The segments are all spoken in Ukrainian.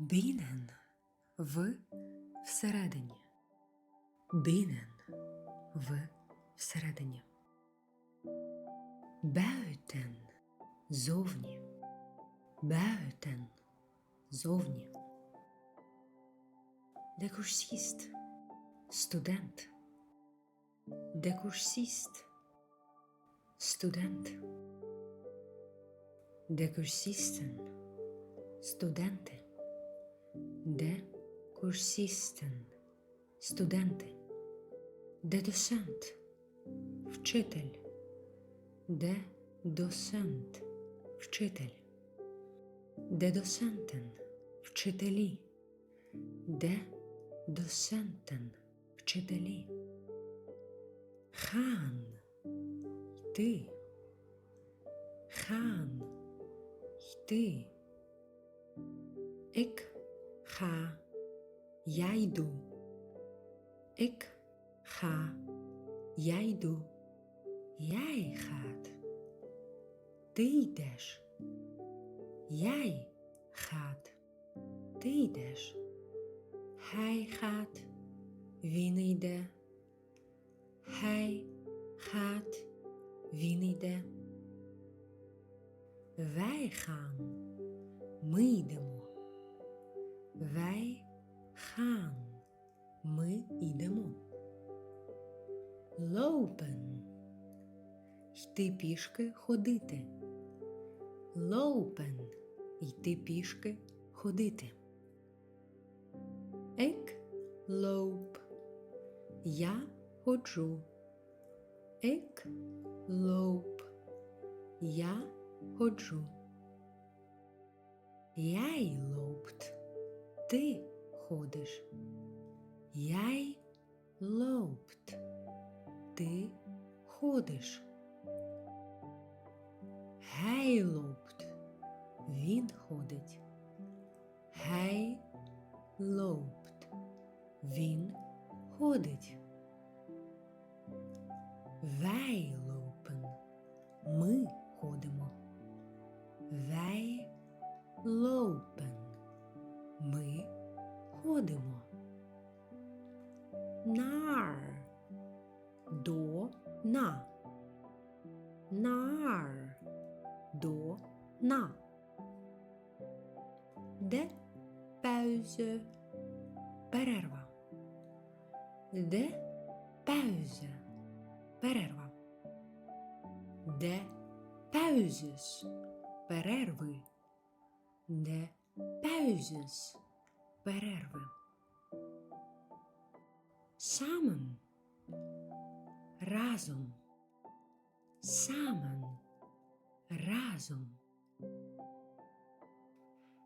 Binnen в всередині. Binnen в всередині. Buiten зовні. Buiten зовні. Cursist студент. Cursist студент. Cursisten студенти. De cursisten студенти. De docent вчитель. De docent вчитель. De docenten вчителі. De docenten вчителі. Хан йти. Хан йти. Ik ga, я йду. Ik ga, я йду. Jij gaat. Ти. Jij gaat. Ти. Hij gaat. Він. Hij gaat. Він. Wij gaan. Ми йдемо. Wij gaan. Ми йдемо. Lopen. Йти пішки ходити. Lopen. Йти пішки ходити. Ik loop. Я ходжу. Ik loop. Я ходжу. Jij loopt. Ти ходиш. Jij loopt. Ти ходиш. Hij loopt. Він ходить. Hij loopt. Він ходить. Wij lopen. Ми на. De pauze. Перерва. De pauze. Перерва. De pauzes. Перерви. De pauzes. Перерви. Samen. Разом. Samen. Разом.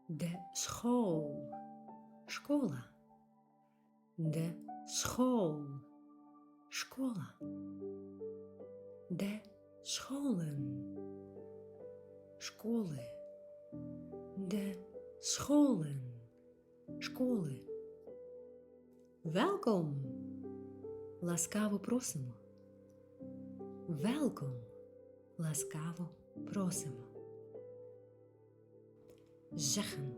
De school. Школа. De school. Школа. De scholen. Школи. De scholen. Школи. Welkom. Ласкаво просимо. Welkom. Ласкаво просимо. Zeggen.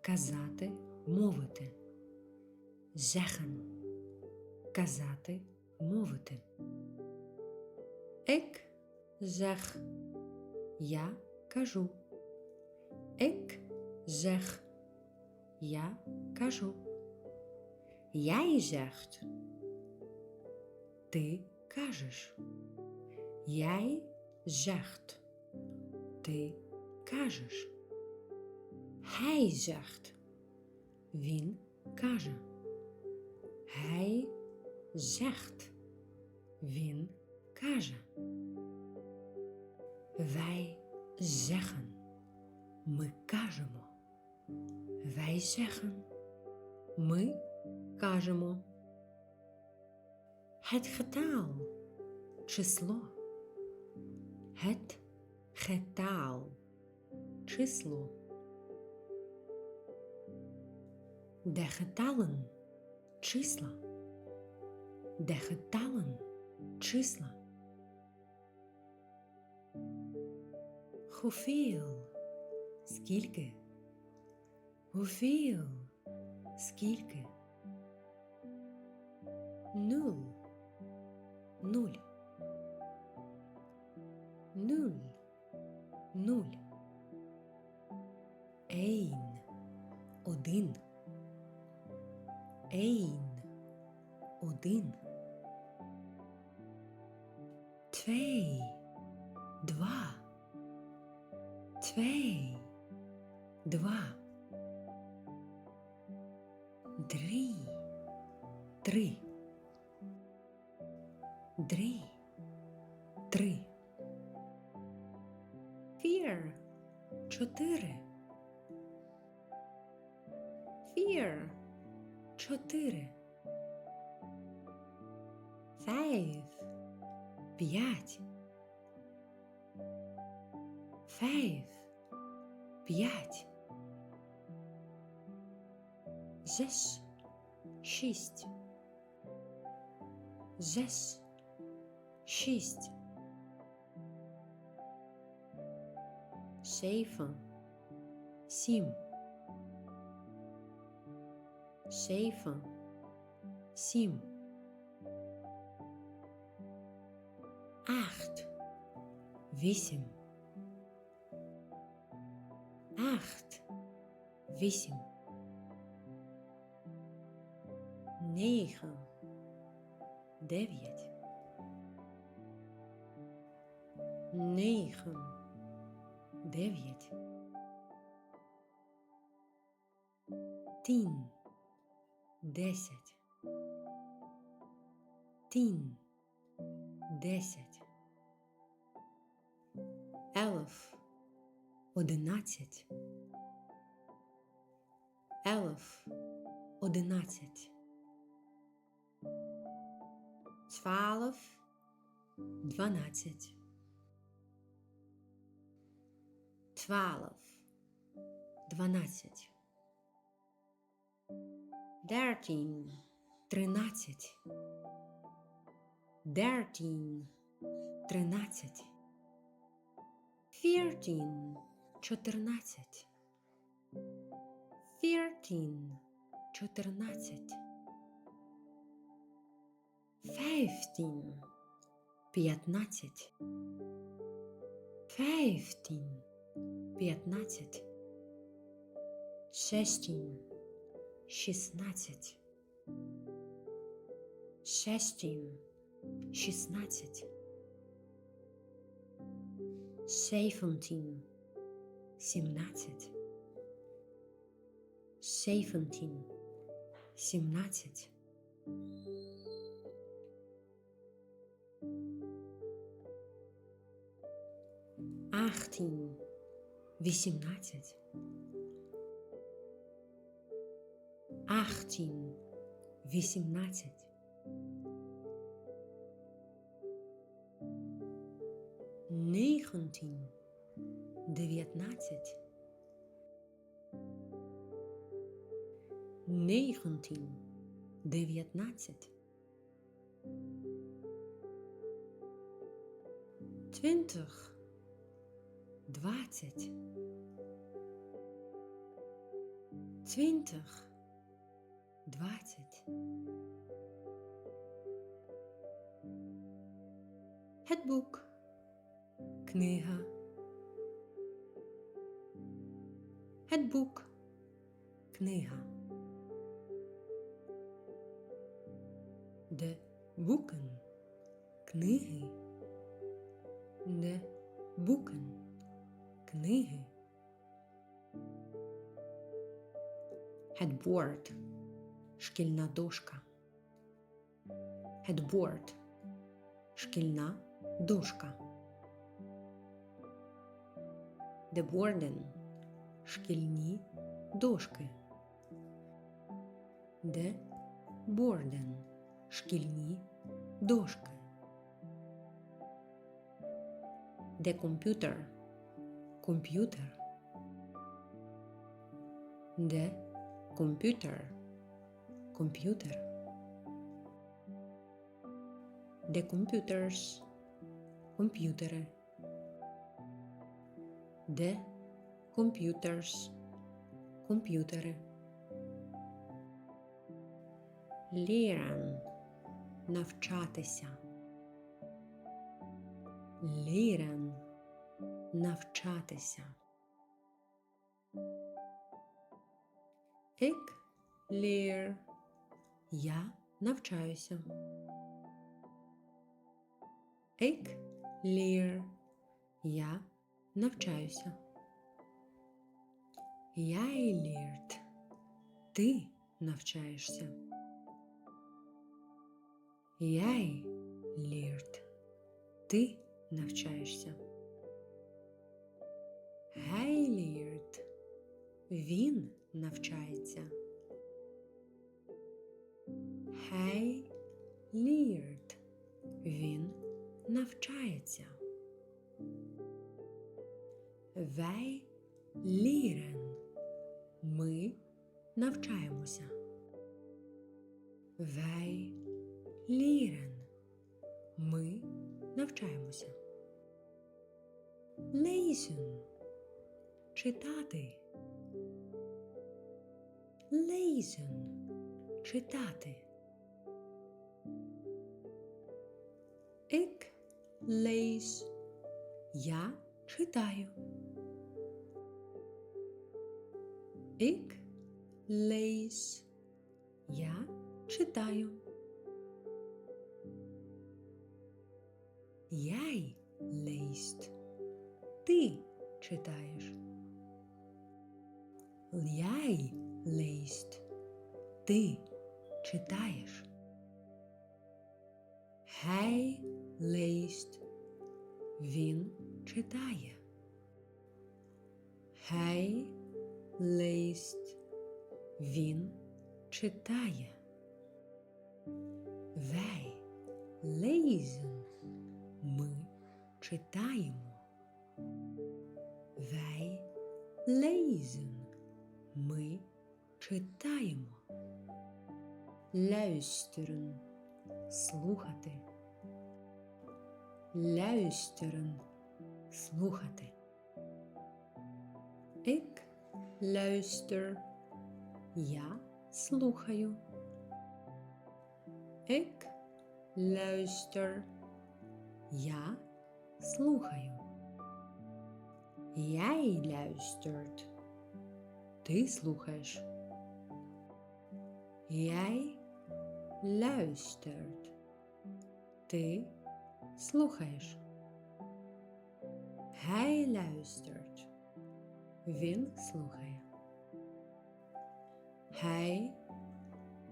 Казати, мовити. Zeggen. Казати, мовити. Ik zeg. Я кажу. Ik zeg. Я кажу. Jij zegt. Ти кажеш. Jij zegt. Ти кажеш. Hij zegt. Він каже. Hij zegt. Він каже. Wij zeggen. Ми кажемо. Wij zeggen. Ми кажемо. Getal. Число. Число. Getallen. Числа. Getallen. Числа. Hoeveel? Скільки? Hoeveel? Скільки? Нуль. Нуль. Нуль. Нуль. Ейн. Один. Ейн. Один. Twee. Два. Twee. Два. Drie. Три. Drie. Три. Vier. Чотири. Vier. Чотири. Vijf. П'ять. Vijf. П'ять. Zes. Шість. Zes. Шість. Zeven. Сім. Zeven. Сім. Acht. Вісім. Acht. Вісім. Negen. Дев'ять. Negen. Дев'ять. Tien. Десять. Tien. Десять. Елф. Одинадцять. Елф. Одинадцять. Twaalf. Дванадцять. Twaalf. Дванадцять. Dirteen – тринадцять. Dirteen – тринадцять. Thirteen – чотирнадцять. Thirteen – чотирнадцять. Fifteen – п'ятнадцять. Fifteen – п'ятнадцять. Шестін 16. Zestien, 16. Zeventien, 17. Zeventien, 17. Achttien, 18. Achttien. Вісімнадцять. Negentien. Дев'ятнадцять. Negentien. Дев'ятнадцять. Twintig. Двадцять. Twintig. Двадцять. Het boek. Книга. Boek. Книга. De boeken. Книги. De boeken. Книги. Shkelna Doshka. Headboard. Shkelna Doshka. Deborden. Shkelni Doshke. The Borden. Shkelni Doshke. Dhe computer. Kompjuter. Dhe computer. Computer. De computers. Комп'ютери. De computers. комп'ютери. Лірен навчатися. Лірен навчатися. Ik leer. Я навчаюся. Ik leer. Я навчаюся. Jij leert. Ти навчаєшся. Jij leert. Ти навчаєшся. Hij leert. Він навчається. Hij leert. Він навчається. Wij leren. Ми навчаємося. Wij leren. Ми навчаємося. Lezen. Читати. Lezen. Читати. Ik lees. Я читаю. Ik lees. Я читаю. Jij leest. Ти читаєш. Jij leest. Ти читаєш. Hij leest. Він читає. Hij leest. Він читає. Wij lezen. Ми читаємо. Wij lezen. Ми читаємо. Luisteren. Слухати. Luisteren. Слухати. Ik luister. Я слухаю. Ik luister. Я слухаю. Jij luistert. Ти слухаєш. Jij luistert. Ти слухаєш. Hij luistert. Він слухає. Hij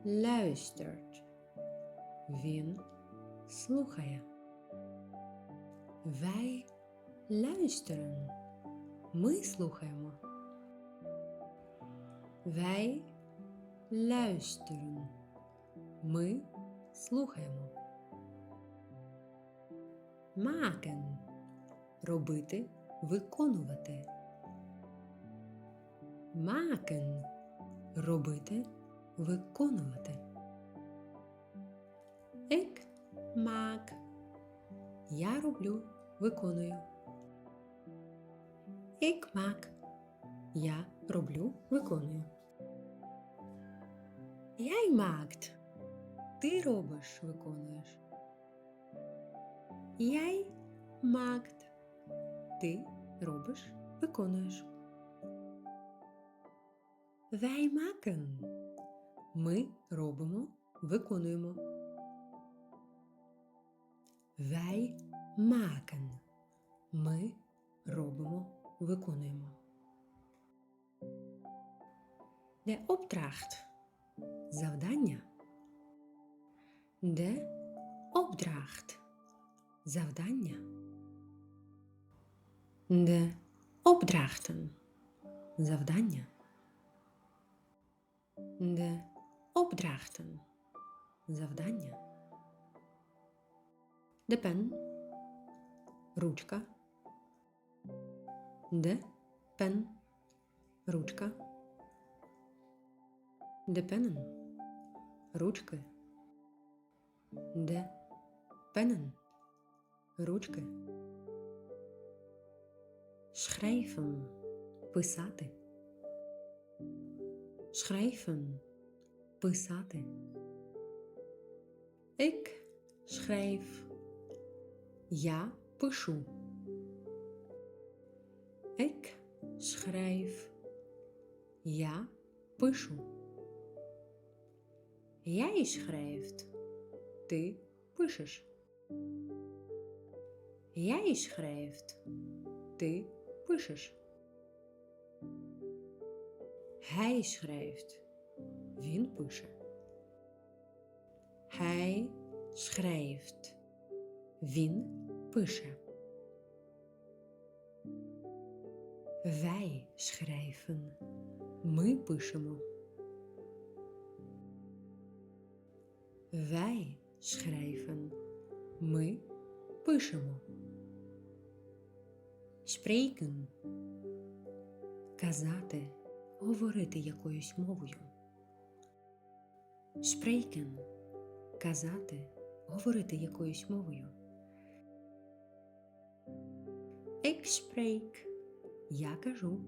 luistert. Він слухає. Wij luisteren. Ми слухаємо. Wij luisteren. Ми слухаємо. Maken. Робити, виконувати. Maken. Робити, виконувати. Ik maak. Я роблю, виконую. Ik maak. Я роблю, виконую. Jij maakt. Ти робиш, виконуєш. Jij maakt. Ти робиш, виконуєш. Maken. Ми робимо, виконуємо. Wij maken. Ми робимо, виконуємо. De opdracht. Завдання. De opdracht. Завдання. De opdrachten. Завдання. De opdrachten. Завдання. De pen. Ручка. De pen. Ручка. De pennen. Ручки. De pennen. Ручки. Schrijven. Писати. schrijven писати. Ik schrijf. Я пишу. Ik schrijf. Я пишу. Jij schrijft. Ти пишеш. Jij schrijft. Ти пишеш. Hij schrijft. Він пише. Hij schrijft. Він пише. Wij schrijven. Ми пишемо. Wij schrijven. Ми пишемо. Spreken. Казати, говорити якоюсь мовою. Spreken. Казати, говорити якоюсь мовою. Ik spreek. Я кажу.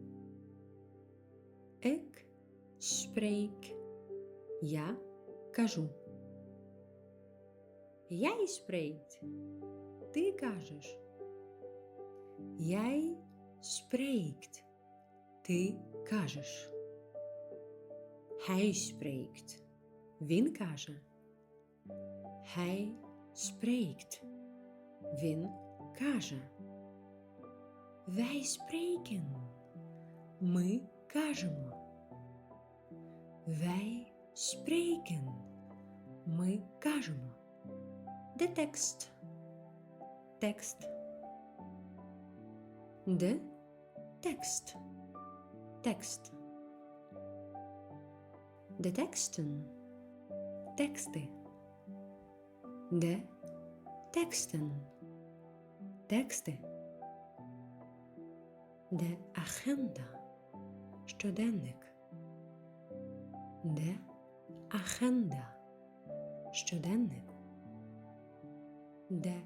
Ik spreek. Я кажу. Jij spreekt. Ти кажеш. Jij spreekt. Ти кажеш. Hij spreekt. Він каже. Hij spreekt. Він каже. Wij spreken. Ми кажемо. Wij spreken. Ми кажемо. De tekst. Tekst. De tekst. Tekst. De teksten. Teksten. De teksten. Teksten. De agenda. Щоденник. Де агенда? Щоденник. Де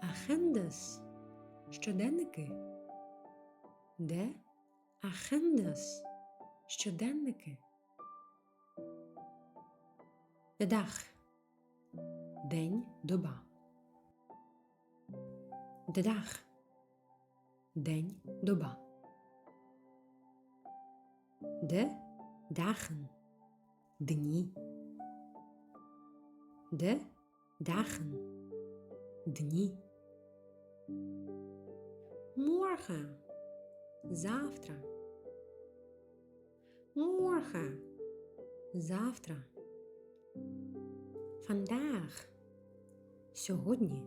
агендас? Щоденники. Де агендас? Щоденники. De. День, доба. Dag. День, доба. De dagen. Дні. De dagen. Дні. Morgen. Завтра. Morgen. Завтра. Vandaag. Сьогодні.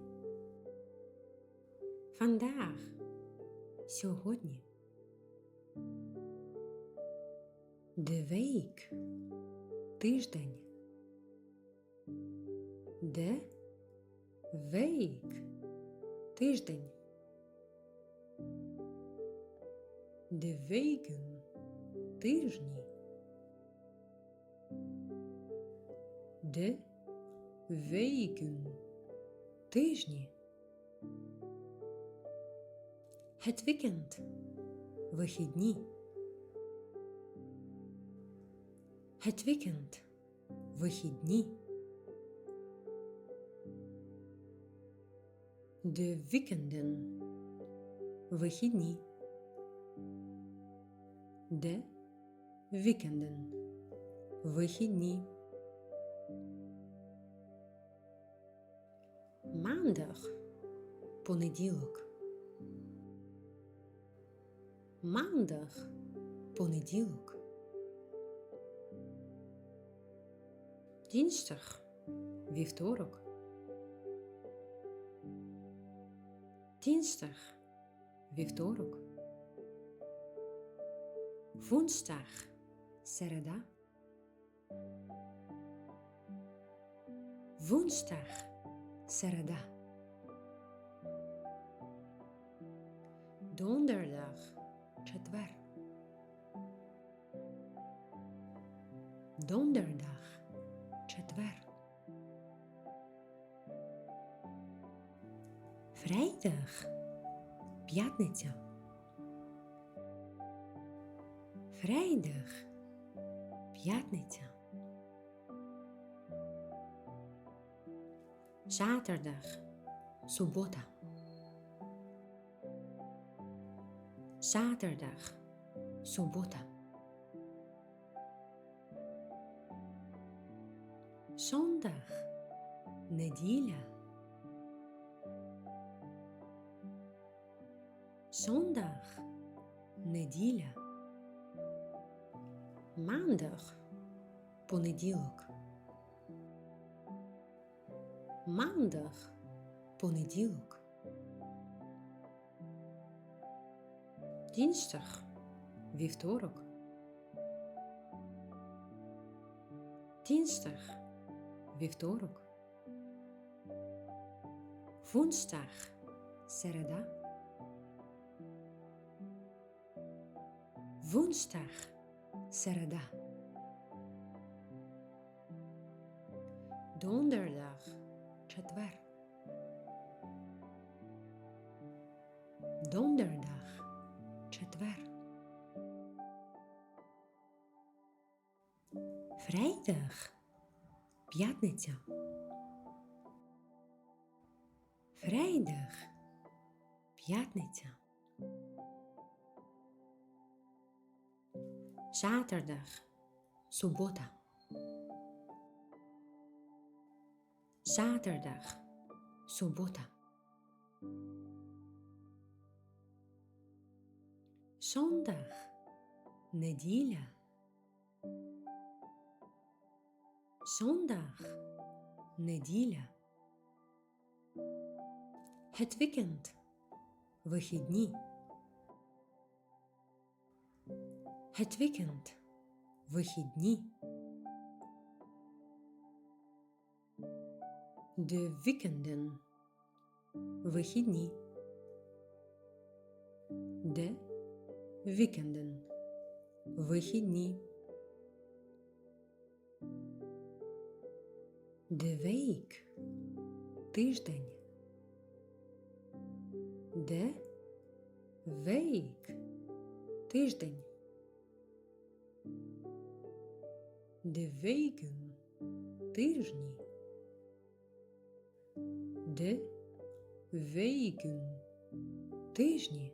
Vandaag. Сьогодні. De week. Тиждень. De week. Тиждень. Weken. Тижні. De weken. Тижні. Het weekend. Вихідні. Het weekend. Вихідні. De weekenden. Вихідні. De weekenden. Вихідні. Maandag. Понеділок. Maandag. Понеділок. Дінстаг. Вівторок. Дінстаг. Вівторок. Woensdag. Середа. Woensdag. Середа. Donderdag. Четвер. Donderdag. Vrijdag. П'ятниця. Vrijdag. П'ятниця. Zaterdag. Субота. Zaterdag. Субота. Zondag. Неділя. Неділя. Maandag. Понеділок. Maandag. Понеділок. Dinsdag. Вівторок. Dinsdag. Вівторок. Woensdag. Середа. Woensdag. Середа. Donderdag. Четвер. Donderdag. Четвер. Vrijdag. П'ятниця. Vrijdag. П'ятниця. Zaterdag. Субота. Zaterdag. Субота. Zondag. Неділя. Zondag. Неділя. Het weekend. Вихідні. Weekend. Вихідні. De weekenden. Вихідні. De weekenden. Вихідні. De week. Тиждень. De week. Тиждень. De weken. Тижні. De weken. Тижні.